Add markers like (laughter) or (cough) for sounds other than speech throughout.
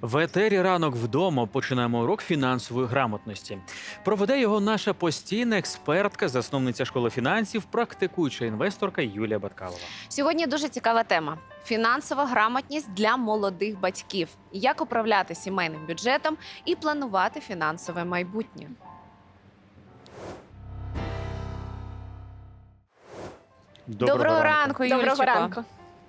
В етері ранок вдома починаємо урок фінансової грамотності. Проведе його наша постійна експертка, засновниця школи фінансів, практикуюча інвесторка Юлія Баткалова. Сьогодні дуже цікава тема: фінансова грамотність для молодих батьків. Як управляти сімейним бюджетом і планувати фінансове майбутнє. Доброго, ранку, Юлічко. Доброго ранку.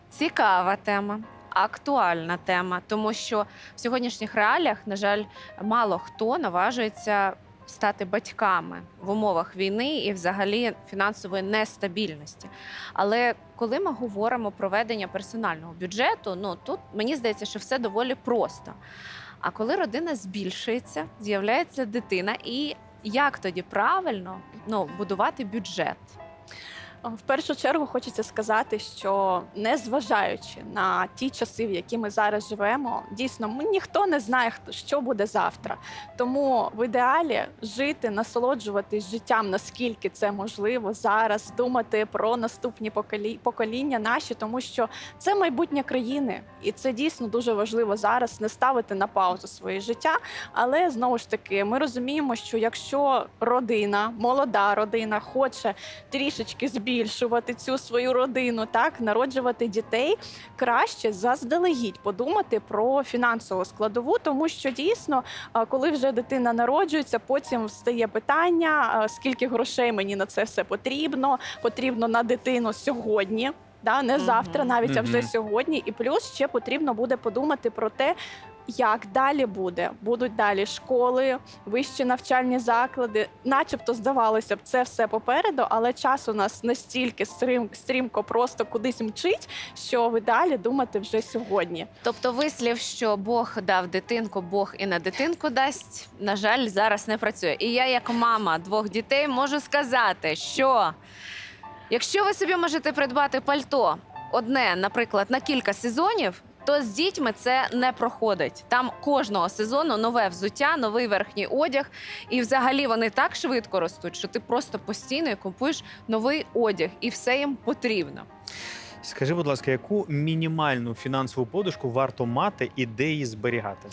Цікава тема, актуальна тема, тому що в сьогоднішніх реаліях, на жаль, мало хто наважується стати батьками в умовах війни і, взагалі, фінансової нестабільності. Але коли ми говоримо про ведення персонального бюджету, ну тут мені здається, що все доволі просто. А коли родина збільшується, з'являється дитина, і як тоді правильно ну, будувати бюджет? В першу чергу хочеться сказати, що незважаючи на ті часи, в які ми зараз живемо, дійсно ми ніхто не знає, що буде завтра. Тому в ідеалі жити, насолоджуватись життям, наскільки це можливо зараз, думати про наступні поколі- покоління наші, тому що це майбутнє країни, і це дійсно дуже важливо зараз не ставити на паузу своє життя. Але знову ж таки, ми розуміємо, що якщо родина, молода родина, хоче трішечки збільшувати цю свою родину, так народжувати дітей, краще заздалегідь подумати про фінансову складову, тому що дійсно, коли вже дитина народжується, потім встає питання: скільки грошей мені на це все потрібно, потрібно на дитину сьогодні. Да, не завтра, навіть а вже сьогодні. І плюс ще потрібно буде подумати про те, як далі буде. Будуть далі школи, вищі навчальні заклади. Начебто здавалося б, це все попереду, але час у нас настільки стрім, стрімко просто кудись мчить, що ви далі думати вже сьогодні. Тобто вислів, що Бог дав дитинку, Бог і на дитинку дасть, на жаль, зараз не працює. І я, як мама двох дітей, можу сказати, що якщо ви собі можете придбати пальто одне, наприклад, на кілька сезонів. То з дітьми це не проходить. Там кожного сезону нове взуття, новий верхній одяг, і взагалі вони так швидко ростуть, що ти просто постійно купуєш новий одяг, і все їм потрібно. Скажи, будь ласка, яку мінімальну фінансову подушку варто мати і де її зберігати?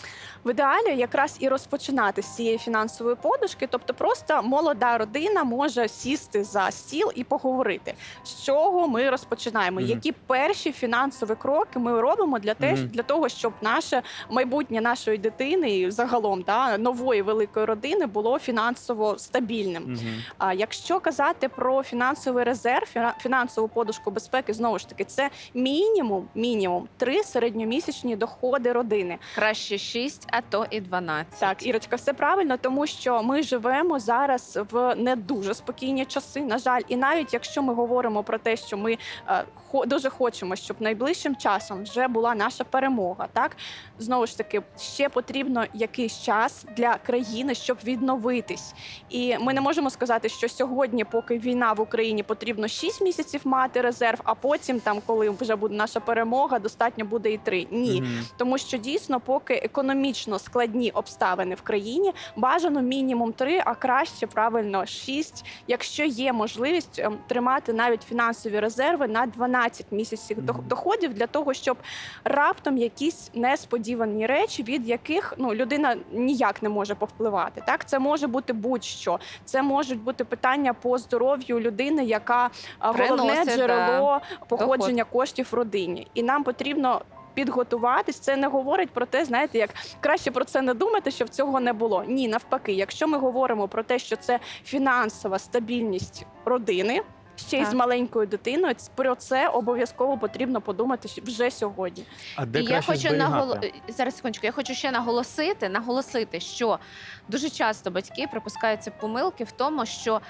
В ідеалі якраз і розпочинати з цієї фінансової подушки, тобто просто молода родина може сісти за стіл і поговорити, з чого ми розпочинаємо, Мгм. які перші фінансові кроки ми робимо для те, Мгм. для того, щоб наше майбутнє нашої дитини і загалом да, нової великої родини було фінансово стабільним. Угу. А якщо казати про фінансовий резерв, фіна- фінансову подушку безпеки, знову ж таки, це мінімум, мінімум три середньомісячні доходи родини. Краще 6, а то і 12. Так, Ірочка, все правильно, тому що ми живемо зараз в не дуже спокійні часи. На жаль, і навіть якщо ми говоримо про те, що ми е, хо- дуже хочемо, щоб найближчим часом вже була наша перемога, так знову ж таки ще потрібно якийсь час для країни, щоб відновитись. І ми не можемо сказати, що сьогодні, поки війна в Україні, потрібно 6 місяців мати резерв, а потім, там, коли вже буде наша перемога, достатньо буде і 3. Ні. Тому що дійсно, поки економічно складні обставини в країні, бажано мінімум три, а краще правильно шість, якщо є можливість ем, тримати навіть фінансові резерви на 12 місяців до- Мгм. доходів для того, щоб раптом якісь несподівані речі, від яких ну людина ніяк не може повпливати. Так, це може бути будь-що. Це можуть бути питання по здоров'ю людини, яка а, головне Приносить, джерело походження коштів в родині, і нам потрібно. Підготуватись, це не говорить про те, знаєте, як краще про це не думати, щоб цього не було. Ні, навпаки, якщо ми говоримо про те, що це фінансова стабільність родини, ще й з маленькою дитиною, про це обов'язково потрібно подумати вже сьогодні. А де І я хочу зберігати? наголо... зараз секундочку, я хочу ще наголосити, наголосити, що дуже часто батьки припускаються помилки в тому, що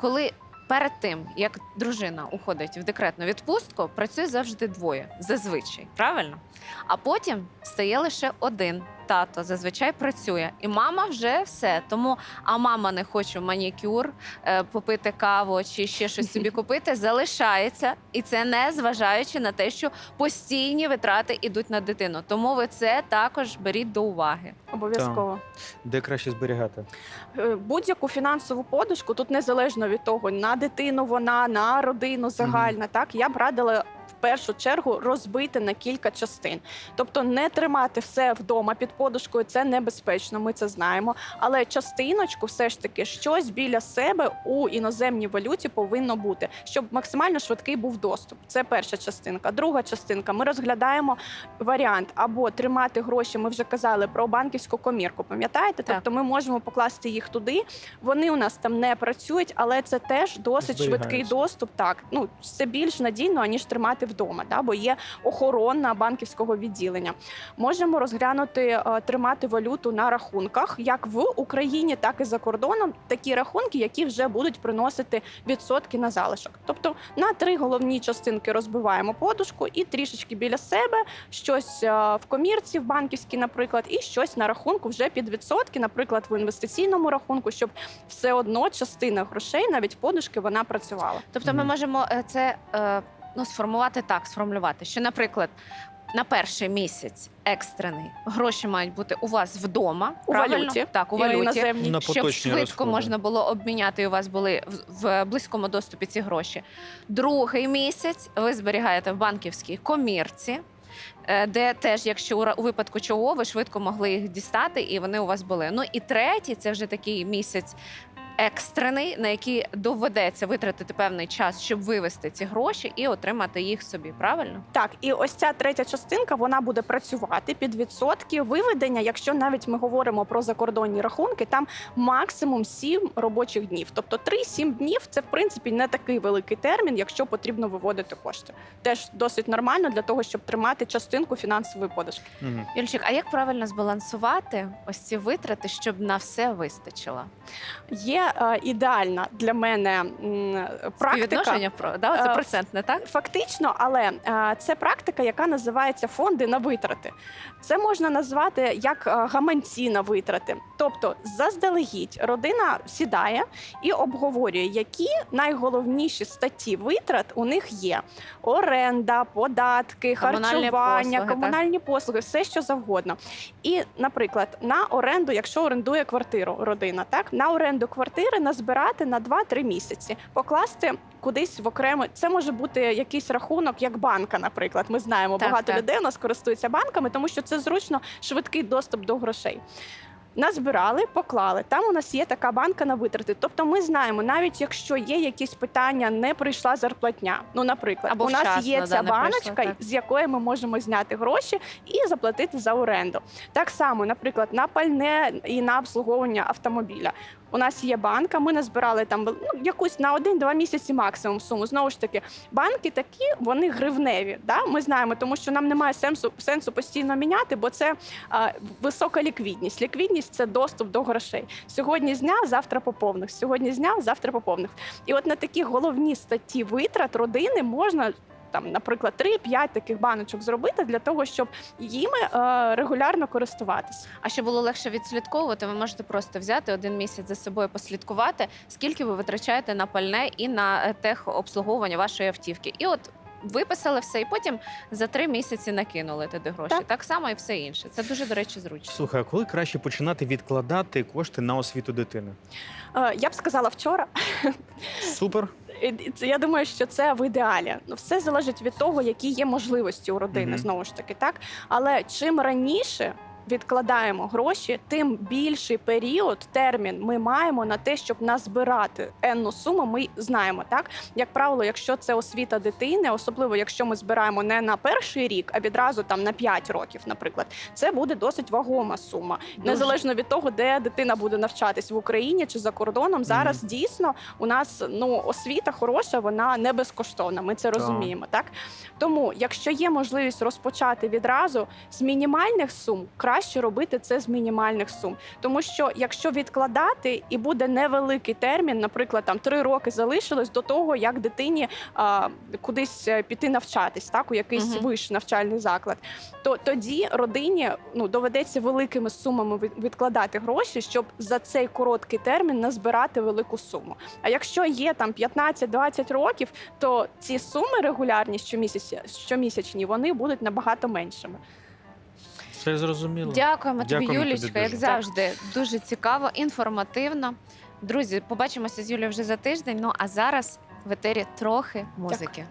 коли перед тим, як дружина уходить в декретну відпустку, працює завжди двоє, зазвичай, правильно? А потім стає лише один. Тато зазвичай працює, і мама вже все. Тому а мама не хоче манікюр, е, попити каву чи ще щось собі (laughs) купити, залишається, і це не зважаючи на те, що постійні витрати йдуть на дитину. Тому ви це також беріть до уваги. Обов'язково. Де краще зберігати? Е, будь-яку фінансову подушку, тут незалежно від того, на дитину вона, на родину загальна, так я б радила в першу чергу розбити на кілька частин. Тобто не тримати все вдома під подушкою, це небезпечно, ми це знаємо. Але частиночку, все ж таки, щось біля себе у іноземній валюті повинно бути, щоб максимально швидкий був доступ. Це перша частинка. Друга частинка. Ми розглядаємо варіант або тримати гроші. Ми вже казали про банківську комірку. Пам'ятаєте? Так. Тобто ми можемо покласти їх туди. Вони у нас там не працюють, але це теж досить швидкий доступ. Так, ну це більш надійно аніж тримати вдома, да, бо є охорона банківського відділення. Можемо розглянути е, тримати валюту на рахунках, як в Україні, так і за кордоном. Такі рахунки, які вже будуть приносити відсотки на залишок. Тобто на три головні частинки розбиваємо подушку і трішечки біля себе щось е, в комірці, в банківській, наприклад, і щось на рахунку вже під відсотки, наприклад, в інвестиційному рахунку, щоб все одно частина грошей, навіть подушки, вона працювала. Тобто ми можемо е, це е, ну, сформувати так, сформулювати, що, наприклад, на перший місяць екстрений гроші мають бути у вас вдома. У правильно? валюті. Так, у І валюті. На Щоб поточні швидко розходи. можна було обміняти, і у вас були в, в близькому доступі ці гроші. Другий місяць ви зберігаєте в банківській комірці, е, де теж, якщо у ра- у випадку чого, ви швидко могли їх дістати, і вони у вас були. Ну і третій це вже такий місяць. Екстрений, на який доведеться витратити певний час, щоб вивести ці гроші і отримати їх собі. Правильно? Так, і ось ця третя частинка вона буде працювати під відсотки виведення. Якщо навіть ми говоримо про закордонні рахунки, там максимум 7 робочих днів. Тобто 3-7 днів це в принципі не такий великий термін, якщо потрібно виводити кошти. Теж досить нормально для того, щоб тримати частинку фінансової подушки. Мгм. Юльчик, а як правильно збалансувати ось ці витрати, щоб на все вистачило? Є е, ідеальна для мене практика. Про да, це Е, процентне, так? Фактично, але е, це практика, яка називається фонди на витрати. Це можна назвати як гаманці на витрати. Тобто, заздалегідь родина сідає і обговорює, які найголовніші статті витрат у них є: оренда, податки, Комунальні харчування, послуги, комунальні послуги, все що завгодно. І, наприклад, на оренду, якщо орендує квартиру родина, так на оренду квартири назбирати на 2-3 місяці, покласти кудись в окремо. Це може бути якийсь рахунок, як банка, наприклад. Ми знаємо, Так, багато так. людей у нас користуються банками, тому що це зручно швидкий доступ до грошей. Назбирали, поклали. Там у нас є така банка на витрати. Тобто, ми знаємо, навіть якщо є якісь питання, не прийшла зарплатня. Ну, наприклад, Або у нас вчасно, є ця прийшла, баночка, з якої ми можемо зняти гроші і заплатити за оренду. Так само, наприклад, на пальне і на обслуговування автомобіля. У нас є банка, ми назбирали там ну, якусь на один-два місяці максимум суму. Знову ж таки, банки такі, вони гривневі. Да? Ми знаємо, тому що нам немає сенсу, сенсу постійно міняти, бо це а, висока ліквідність. Ліквідність це доступ до грошей. Сьогодні зняв, завтра поповнив. Сьогодні зняв, завтра поповнив. І от на такі головні статті витрат родини можна. Там, наприклад, 3-5 таких баночок зробити для того, щоб їми е, регулярно користуватися. А щоб було легше відслідковувати, ви можете просто взяти один місяць за собою, послідкувати, скільки ви витрачаєте на пальне і на е, техобслуговування вашої автівки. І от виписали все, і потім за три місяці накинули туди гроші. Так. Так. само і все інше. Це дуже, до речі, зручно. Слухай, а коли краще починати відкладати кошти на освіту дитини? Е, я б сказала вчора, Супер. Це- Я думаю, що це в ідеалі. Ну, все залежить від того, які є можливості у родини, знову ж таки, так. Але чим раніше відкладаємо гроші, тим більший період, термін ми маємо на те, щоб назбирати енну суму. Ми знаємо, так як правило, якщо це освіта дитини, особливо якщо ми збираємо не на перший рік, а відразу там на 5 років, наприклад, це буде досить вагома сума. Дуже. Незалежно від того, де дитина буде навчатись в Україні чи за кордоном. Зараз дійсно у нас ну освіта хороша, вона не безкоштовна. Ми це розуміємо, так тому, якщо є можливість розпочати відразу з мінімальних сум, краще робити це з мінімальних сум. Тому що якщо відкладати і буде невеликий термін, наприклад, там три роки залишилось до того, як дитині а, кудись е, піти навчатись, так у якийсь Мгм. вищий навчальний заклад, то тоді родині ну доведеться великими сумами відкладати гроші, щоб за цей короткий термін назбирати велику суму. А якщо є там 15-20 років, то ці суми регулярні щомісяці, щомісячні, вони будуть набагато меншими. Все зрозуміло. Дякуємо тобі, Дякуємо тобі Юлічка, як дуже. завжди. Дуже цікаво, інформативно. Друзі, побачимося з Юлією вже за тиждень. Ну а зараз в етері трохи музики.